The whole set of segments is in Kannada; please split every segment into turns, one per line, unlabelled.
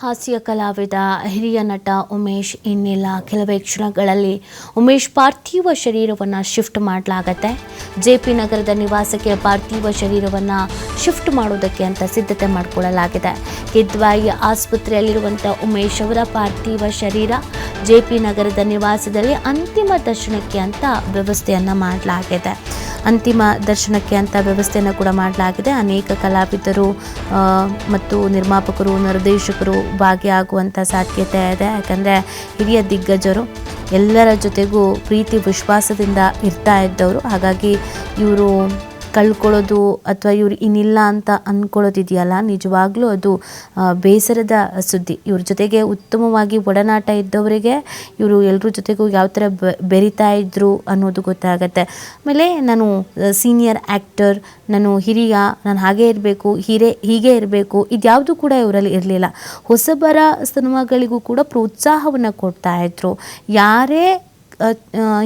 ಹಾಸ್ಯ ಕಲಾವಿದ, ಹಿರಿಯ ನಟ ಉಮೇಶ್ ಇನ್ನಿಲ್ಲ. ಕೆಲವೇ ಕ್ಷಣಗಳಲ್ಲಿ ಉಮೇಶ್ ಪಾರ್ಥಿವ ಶರೀರವನ್ನು ಶಿಫ್ಟ್ ಮಾಡಲಾಗತ್ತೆ. ಜೆ ಪಿ ನಗರದ ನಿವಾಸಕ್ಕೆ ಪಾರ್ಥಿವ ಶರೀರವನ್ನು ಶಿಫ್ಟ್ ಮಾಡೋದಕ್ಕೆ ಅಂತ ಸಿದ್ಧತೆ ಮಾಡಿಕೊಳ್ಳಲಾಗಿದೆ. ಕಿದ್ವಾಯಿ ಆಸ್ಪತ್ರೆಯಲ್ಲಿರುವಂಥ ಉಮೇಶ್ ಅವರ ಪಾರ್ಥಿವ ಶರೀರ ಜೆ ಪಿ ನಗರದ ನಿವಾಸದಲ್ಲಿ ಅಂತಿಮ ದರ್ಶನಕ್ಕೆ ಅಂತ ವ್ಯವಸ್ಥೆಯನ್ನು ಮಾಡಲಾಗಿದೆ. ಅಂತಿಮ ದರ್ಶನಕ್ಕೆ ಅಂತ ವ್ಯವಸ್ಥೆಯನ್ನು ಕೂಡ ಮಾಡಲಾಗಿದೆ. ಅನೇಕ ಕಲಾವಿದರು ಮತ್ತು ನಿರ್ಮಾಪಕರು, ನಿರ್ದೇಶಕರು ಭಾಗಿಯಾಗುವಂಥ ಸಾಧ್ಯತೆ ಇದೆ. ಯಾಕಂದರೆ ಹಿರಿಯ ದಿಗ್ಗಜರು ಎಲ್ಲರ ಜೊತೆಗೂ ಪ್ರೀತಿ, ವಿಶ್ವಾಸದಿಂದ ಇರ್ತಾ ಇದ್ದವರು. ಹಾಗಾಗಿ ಇವರು ಕಳ್ಕೊಳ್ಳೋದು ಅಥವಾ ಇವ್ರು ಇನ್ನಿಲ್ಲ ಅಂತ ಅಂದ್ಕೊಳ್ಳೋದಿದೆಯಲ್ಲ ನಿಜವಾಗ್ಲೂ ಅದು ಬೇಸರದ ಸುದ್ದಿ. ಇವ್ರ ಜೊತೆಗೆ ಉತ್ತಮವಾಗಿ ಒಡನಾಟ ಇದ್ದವರಿಗೆ ಇವರು ಎಲ್ಲರ ಜೊತೆಗೂ ಯಾವ ಥರ ಬೆರಿತಾ ಇದ್ರು ಅನ್ನೋದು ಗೊತ್ತಾಗತ್ತೆ. ಆಮೇಲೆ ನಾನು ಸೀನಿಯರ್ ಆ್ಯಕ್ಟರ್ ನಾನು ಹಿರಿಯ, ನಾನು ಹಾಗೆ ಇರಬೇಕು, ಹಿರೇ, ಹೀಗೆ ಇರಬೇಕು, ಇದ್ಯಾವುದು ಕೂಡ ಇವರಲ್ಲಿ ಇರಲಿಲ್ಲ. ಹೊಸಬರ ಸಿನಿಮಾಗಳಿಗೂ ಕೂಡ ಪ್ರೋತ್ಸಾಹವನ್ನು ಕೊಡ್ತಾ ಇದ್ರು. ಯಾರೇ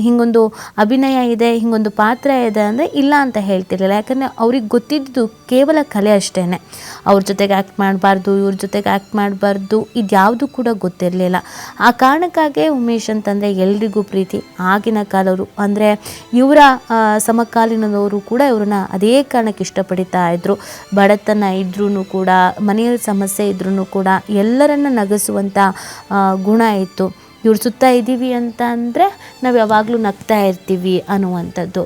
ಹಿಂಗೊಂದು ಅಭಿನಯ ಇದೆ, ಹಿಂಗೊಂದು ಪಾತ್ರ ಇದೆ ಅಂದರೆ ಇಲ್ಲ ಅಂತ ಹೇಳ್ತಿರಲಿಲ್ಲ. ಯಾಕಂದರೆ ಅವ್ರಿಗೆ ಗೊತ್ತಿದ್ದು ಕೇವಲ ಕಲೆ ಅಷ್ಟೇ ಅವ್ರ ಜೊತೆಗೆ ಆ್ಯಕ್ಟ್ ಮಾಡಬಾರ್ದು, ಇವ್ರ ಜೊತೆಗೆ ಆ್ಯಕ್ಟ್ ಮಾಡಬಾರ್ದು, ಇದ್ಯಾವುದು ಕೂಡ ಗೊತ್ತಿರಲಿಲ್ಲ. ಆ ಕಾರಣಕ್ಕಾಗೇ ಉಮೇಶ್ ಅಂತಂದರೆ ಎಲ್ರಿಗೂ ಪ್ರೀತಿ. ಆಗಿನ ಕಾಲವರು ಅಂದರೆ ಇವರ ಸಮಕಾಲೀನದವರು ಕೂಡ ಇವ್ರನ್ನ ಅದೇ ಕಾರಣಕ್ಕೆ ಇಷ್ಟಪಡಿತಾ ಇದ್ದರು ಬಡತನ ಇದ್ರೂ ಕೂಡ, ಮನೆಯಲ್ಲಿ ಸಮಸ್ಯೆ ಇದ್ರೂ ಕೂಡ ಎಲ್ಲರನ್ನ ನಗಸುವಂಥ ಗುಣ ಇತ್ತು. ಇವ್ರ ಸುತ್ತ ಇದ್ದೀವಿ ಅಂತ ಅಂದರೆ ನಾವು ಯಾವಾಗಲೂ ನಗ್ತಾ ಇರ್ತೀವಿ ಅನ್ನುವಂಥದ್ದು.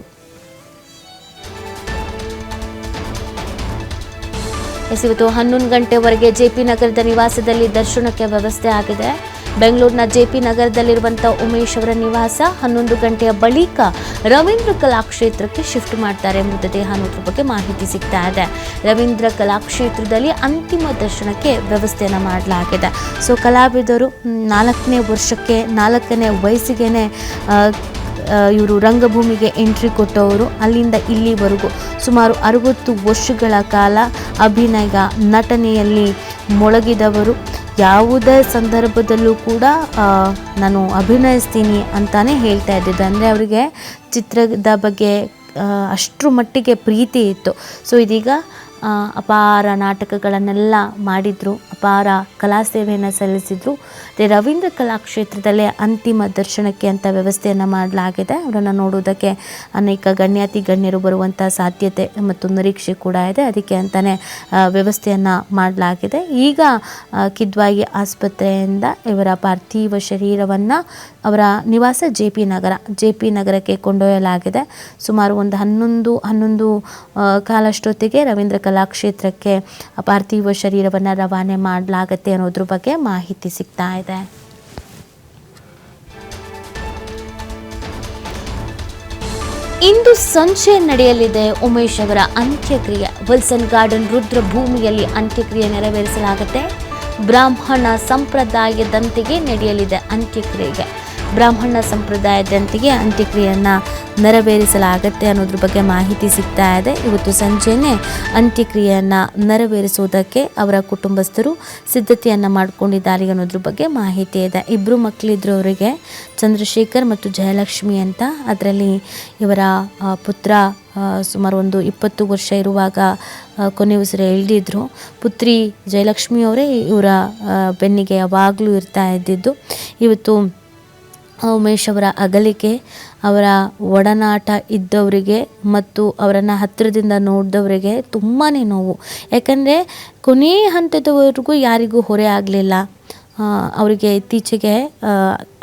ಎಸ್, ಇವತ್ತು ಹನ್ನೊಂದು ಗಂಟೆವರೆಗೆ ಜೆ ಪಿ ನಗರದ ನಿವಾಸದಲ್ಲಿ ದರ್ಶನಕ್ಕೆ ವ್ಯವಸ್ಥೆ ಆಗಿದೆ. ಬೆಂಗಳೂರಿನ ಜೆಪಿ ನಗರದಲ್ಲಿರುವಂಥ ಉಮೇಶ್ ಅವರ ನಿವಾಸ ಹನ್ನೊಂದು ಗಂಟೆಯ ಬಳಿಕ ರವೀಂದ್ರ ಕಲಾಕ್ಷೇತ್ರಕ್ಕೆ ಶಿಫ್ಟ್ ಮಾಡ್ತಾರೆ ಮೃತದೇಹ ಅನ್ನೋದ್ರ ಬಗ್ಗೆ ಮಾಹಿತಿ ಸಿಗ್ತಾ ಇದೆ. ರವೀಂದ್ರ ಕಲಾಕ್ಷೇತ್ರದಲ್ಲಿ ಅಂತಿಮ ದರ್ಶನಕ್ಕೆ ವ್ಯವಸ್ಥೆಯನ್ನು ಮಾಡಲಾಗಿದೆ. ಸೊ, ಕಲಾವಿದರು ನಾಲ್ಕನೇ ವರ್ಷಕ್ಕೆ, ನಾಲ್ಕನೇ ವಯಸ್ಸಿಗೆನೆ ಇವರು ರಂಗಭೂಮಿಗೆ ಎಂಟ್ರಿ ಕೊಟ್ಟವರು. ಅಲ್ಲಿಂದ ಇಲ್ಲಿವರೆಗೂ ಸುಮಾರು ಅರವತ್ತು ವರ್ಷಗಳ ಕಾಲ ಅಭಿನಯ ನಟನೆಯಲ್ಲಿ ಮೊಳಗಿದವರು. ಯಾವುದೇ ಸಂದರ್ಭದಲ್ಲೂ ಕೂಡ ನಾನು ಅಭಿನಯಿಸ್ತೀನಿ ಅಂತಾನೆ ಹೇಳ್ತಾ ಇದ್ದಿದ್ದು. ಅಂದರೆ ಅವರಿಗೆ ಚಿತ್ರದ ಬಗ್ಗೆ ಅಷ್ಟರ ಮಟ್ಟಿಗೆ ಪ್ರೀತಿ ಇತ್ತು. ಸೊ ಇದೀಗ ಅಪಾರ ನಾಟಕಗಳನ್ನೆಲ್ಲ ಮಾಡಿದರು, ಅಪಾರ ಕಲಾ ಸೇವೆಯನ್ನು ಸಲ್ಲಿಸಿದರು. ಮತ್ತು ರವೀಂದ್ರ ಕಲಾಕ್ಷೇತ್ರದಲ್ಲೇ ಅಂತಿಮ ದರ್ಶನಕ್ಕೆ ಅಂತ ವ್ಯವಸ್ಥೆಯನ್ನು ಮಾಡಲಾಗಿದೆ. ಅವರನ್ನು ನೋಡುವುದಕ್ಕೆ ಅನೇಕ ಗಣ್ಯಾತಿ ಗಣ್ಯರು ಬರುವಂಥ ಸಾಧ್ಯತೆ ಮತ್ತು ನಿರೀಕ್ಷೆ ಕೂಡ ಇದೆ. ಅದಕ್ಕೆ ಅಂತಲೇ ವ್ಯವಸ್ಥೆಯನ್ನು ಮಾಡಲಾಗಿದೆ. ಈಗ ಕಿದ್ವಾಯಿ ಆಸ್ಪತ್ರೆಯಿಂದ ಇವರ ಪಾರ್ಥಿವ ಶರೀರವನ್ನು ಅವರ ನಿವಾಸ J P Nagar, J P ನಗರಕ್ಕೆ ಕೊಂಡೊಯ್ಯಲಾಗಿದೆ. ಸುಮಾರು ಒಂದು ಹನ್ನೊಂದು ಹನ್ನೊಂದು ಕಾಲಷ್ಟೊತ್ತಿಗೆ ರವೀಂದ್ರ ಕಲಾಕ್ಷೇತ್ರಕ್ಕೆ ಪಾರ್ಥಿವ ಶರೀರವನ್ನು ರವಾನೆ ಮಾಡಲಾಗತ್ತೆ ಅನ್ನೋದ್ರ ಬಗ್ಗೆ ಮಾಹಿತಿ ಸಿಗ್ತಾ ಇದೆ. ಇಂದು ಸಂಜೆ ನಡೆಯಲಿದೆ ಉಮೇಶ್ ಅವರ ಅಂತ್ಯಕ್ರಿಯೆ. ವಿಲ್ಸನ್ ಗಾರ್ಡನ್ ರುದ್ರಭೂಮಿಯಲ್ಲಿ ಅಂತ್ಯಕ್ರಿಯೆ ನೆರವೇರಿಸಲಾಗುತ್ತೆ. ಬ್ರಾಹ್ಮಣ ಸಂಪ್ರದಾಯದಂತೆಯೇ ನಡೆಯಲಿದೆ ಅಂತ್ಯಕ್ರಿಯೆಗೆ. ಬ್ರಾಹ್ಮಣ ಸಂಪ್ರದಾಯದಂತೆಯೇ ಅಂತ್ಯಕ್ರಿಯೆಯನ್ನು ನೆರವೇರಿಸಲಾಗತ್ತೆ ಅನ್ನೋದ್ರ ಬಗ್ಗೆ ಮಾಹಿತಿ ಸಿಗ್ತಾ ಇದೆ. ಇವತ್ತು ಸಂಜೆನೇ ಅಂತ್ಯಕ್ರಿಯೆಯನ್ನು ನೆರವೇರಿಸುವುದಕ್ಕೆ ಅವರ ಕುಟುಂಬಸ್ಥರು ಸಿದ್ಧತೆಯನ್ನು ಮಾಡಿಕೊಂಡಿದ್ದಾರೆ ಅನ್ನೋದ್ರ ಬಗ್ಗೆ ಮಾಹಿತಿ ಇದೆ. ಇಬ್ಬರು ಮಕ್ಕಳಿದ್ರು ಅವರಿಗೆ ಚಂದ್ರಶೇಖರ್ ಮತ್ತು ಜಯಲಕ್ಷ್ಮಿ ಅಂತ. ಅದರಲ್ಲಿ ಇವರ ಪುತ್ರ ಸುಮಾರು ಒಂದು ಇಪ್ಪತ್ತು ವರ್ಷ ಇರುವಾಗ ಕೊನೆ ಉಸಿರು ಎಳೆದಿದ್ರು ಪುತ್ರಿ ಜಯಲಕ್ಷ್ಮಿ ಅವರೇ ಇವರ ಬೆನ್ನಿಗೆ ಯಾವಾಗಲೂ ಇರ್ತಾ ಇದ್ದಿದ್ದು. ಇವತ್ತು ಉಮೇಶ್ ಅವರ ಅಗಲಿಕೆ, ಅವರ ಒಡನಾಟ ಇದ್ದವರಿಗೆ ಮತ್ತು ಅವರನ್ನು ಹತ್ತಿರದಿಂದ ನೋಡಿದವರಿಗೆ ತುಂಬಾ ನೋವು. ಯಾಕಂದರೆ ಕೊನೆ ಹಂತದವರೆಗೂ ಯಾರಿಗೂ ಹೊರೆ ಆಗಲಿಲ್ಲ. ಅವರಿಗೆ ಇತ್ತೀಚೆಗೆ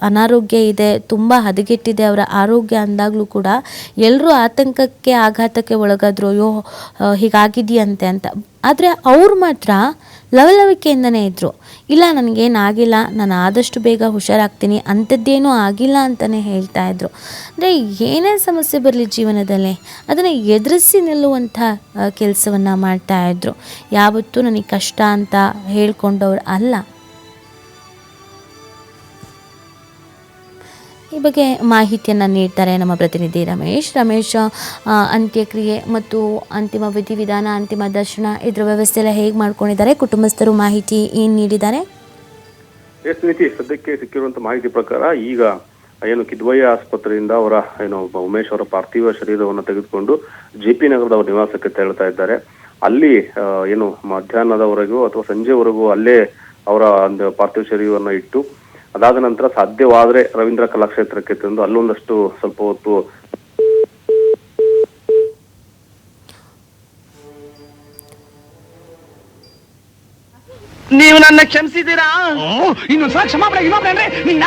ಅನಾರೋಗ್ಯ ಇದೆ, ತುಂಬ ಹದಗೆಟ್ಟಿದೆ ಅವರ ಆರೋಗ್ಯ ಅಂದಾಗಲೂ ಕೂಡ. ಎಲ್ಲರೂ ಆತಂಕಕ್ಕೆ, ಆಘಾತಕ್ಕೆ ಒಳಗಾದ್ರು, ಅಯ್ಯೋ ಹೀಗಾಗಿದೆಯಂತೆ ಅಂತ. ಆದರೆ ಅವ್ರು ಮಾತ್ರ ಲವಲವಿಕೆಯಿಂದನೇ ಇದ್ದರು ಇಲ್ಲ ನನಗೇನಾಗಿಲ್ಲ ನಾನು ಆದಷ್ಟು ಬೇಗ ಹುಷಾರಾಗ್ತೀನಿ, ಅಂಥದ್ದೇನು ಆಗಿಲ್ಲ ಅಂತಲೇ ಹೇಳ್ತಾ ಇದ್ರು. ಅಂದರೆ ಏನೇ ಸಮಸ್ಯೆ ಬರಲಿ ಜೀವನದಲ್ಲಿ, ಅದನ್ನು ಎದುರಿಸಿ ನಿಲ್ಲುವಂಥ ಕೆಲಸವನ್ನು ಮಾಡ್ತಾಯಿದ್ರು ಯಾವತ್ತೂ ನನಗೆ ಕಷ್ಟ ಅಂತ ಹೇಳ್ಕೊಂಡವ್ರು ಅಲ್ಲ. ಈ ಬಗ್ಗೆ ಮಾಹಿತಿಯನ್ನು ನೀಡ್ತಾರೆ ನಮ್ಮ ಪ್ರತಿನಿಧಿ ರಮೇಶ್. ರಮೇಶ್ ಅಂತ್ಯಕ್ರಿಯೆ ಮತ್ತು ಅಂತಿಮ ವಿಧಿವಿಧಾನ ಅಂತಿಮ ದರ್ಶನ, ಇದರ ವ್ಯವಸ್ಥೆ ಎಲ್ಲ ಹೇಗೆ ಮಾಡ್ಕೊಂಡಿದ್ದಾರೆ? ಕುಟುಂಬಸ್ಥರು ಮಾಹಿತಿ ಏನು ನೀಡಿದ್ದಾರೆ?
ಎಸ್ ನೀತಿ ಸದ್ಯಕ್ಕೆ ಸಿಕ್ಕಿರುವಂತ ಮಾಹಿತಿ ಪ್ರಕಾರ ಈಗ ಏನು ಕಿದ್ವಯ್ಯ ಆಸ್ಪತ್ರೆಯಿಂದ ಅವರ ಏನು ಉಮೇಶ್ ಅವರ ಪಾರ್ಥಿವ ಶರೀರವನ್ನು ತೆಗೆದುಕೊಂಡು ಜೆ ಪಿ ನಗರದ ಅವರ ನಿವಾಸಕ್ಕೆ ತೆರಳ್ತಾ ಇದ್ದಾರೆ. ಅಲ್ಲಿ ಏನು ಮಧ್ಯಾಹ್ನದವರೆಗೂ ಅಥವಾ ಸಂಜೆವರೆಗೂ ಅಲ್ಲೇ ಅವರ ಒಂದು ಪಾರ್ಥಿವ ಶರೀರವನ್ನು ಇಟ್ಟು ಅದಾದ ನಂತರ ಸಾಧ್ಯವಾದ್ರೆ ರವೀಂದ್ರ ಕಲಾಕ್ಷೇತ್ರಕ್ಕೆ ತಂದು ಅಲ್ಲೊಂದಷ್ಟು ಸ್ವಲ್ಪ ಹೊತ್ತು
ನೀವು ನನ್ನ ಕ್ಷಮಿಸಿದ್ದೀರಾ? ಇನ್ನೊಂದ್ಸಲ ಕ್ಷಮಾಪಣೆ ಕ್ಷಮಾಪಣೆ ಅಂದ್ರೆ ನಿನ್ನ?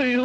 ಅಯ್ಯೋ.